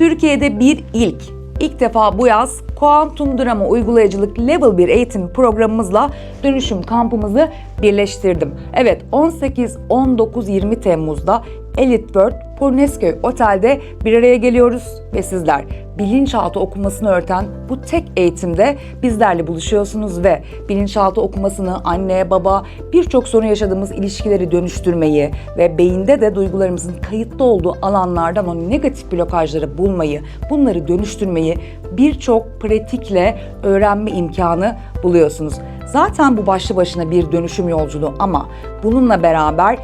Türkiye'de bir ilk. İlk defa bu yaz Kuantum Drama Uygulayıcılık Level 1 eğitim programımızla dönüşüm kampımızı birleştirdim. Evet 18, 19, 20 Temmuz'da Elite World Polonezköy Otel'de bir araya geliyoruz ve sizler bilinçaltı okumasını öğreten bu tek eğitimde bizlerle buluşuyorsunuz ve bilinçaltı okumasını anne, baba, birçok sorun yaşadığımız ilişkileri dönüştürmeyi ve beyinde de duygularımızın kayıtlı olduğu alanlardan o negatif blokajları bulmayı, bunları dönüştürmeyi birçok pratikle öğrenme imkanı buluyorsunuz. Zaten bu başlı başına bir dönüşüm yolculuğu ama bununla beraber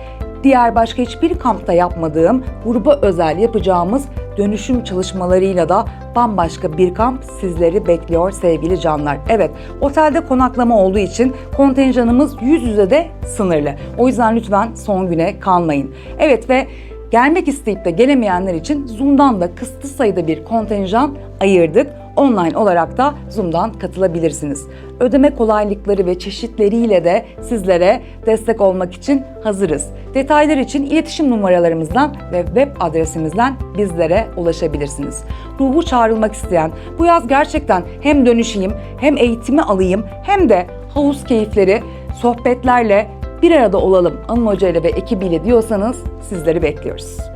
diğer başka hiçbir kampta yapmadığım gruba özel yapacağımız dönüşüm çalışmalarıyla da bambaşka bir kamp sizleri bekliyor sevgili canlar. Evet, otelde konaklama olduğu için kontenjanımız yüz yüze de sınırlı. O yüzden lütfen son güne kalmayın. Evet ve gelmek isteyip de gelemeyenler için Zoom'dan da kısıtlı sayıda bir kontenjan ayırdık. Online olarak da Zoom'dan katılabilirsiniz. Ödeme kolaylıkları ve çeşitleriyle de sizlere destek olmak için hazırız. Detaylar için iletişim numaralarımızdan ve web adresimizden bizlere ulaşabilirsiniz. Ruhu çağrılmak isteyen, bu yaz gerçekten hem dönüşeyim, hem eğitimi alayım, hem de havuz keyifleri, sohbetlerle bir arada olalım Anıl Hoca ile ve ekibiyle diyorsanız sizleri bekliyoruz.